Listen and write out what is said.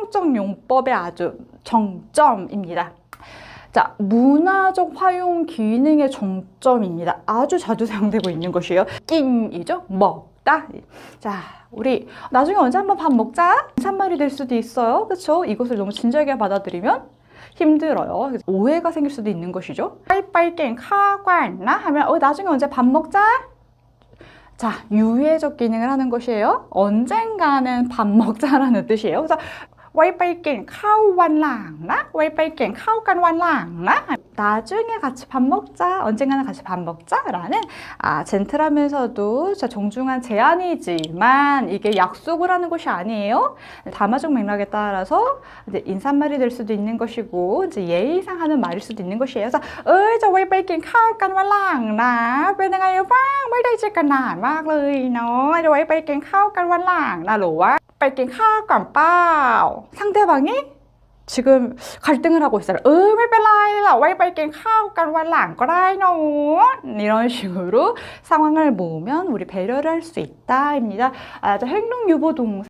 활용적 용법의 아주 정점입니다. 자, 문화적 활용 기능의 정점입니다. 아주 자주 사용되고 있는 것이에요. 낀이죠. 먹다. 자, 우리 나중에 언제 한번 밥 먹자. 인사말이 될 수도 있어요. 그렇죠? 이것을 너무 진지하게 받아들이면 힘들어요. 오해가 생길 수도 있는 것이죠. 빨빨 카관나 하면 어, 나중에 언제 밥 먹자. 자, 유예적 기능을 하는 것이에요. 언젠가는 밥 먹자라는 뜻이에요. 그래서 ไว้ไปกินข้าววันหลังนะไว้ไปกินข้าวกันวันหลังนะ 나중에 같이 밥 먹자. 언젠가는 같이 밥 먹자라는 아, 젠틀하면서도 진짜 정중한 제안이지만 이게 약속을 하는 것이 아니에요. 담화적 맥락에 따라서 이제 인사말이 될 수도 있는 것이고 이제 예의상 하는 말일 수도 있는 것이에요. 그래서 เอ้ยจะไว้ไปกินข้าวกันวันหลังนะเป็นยังไงบ้างไม่ได้เจอกันนานมากเลยเนาะจะไว้ไปกินข้าวกันวั 빨갱 하간 빠오 상대방이 지금 갈등을 하고 있어요. 으밀벨라일라 와이발갱 하우간 빠라이노 이런 식으로 상황을 모으면 우리 배려를 할 수 있다입니다. 아, 행동 유보 동사.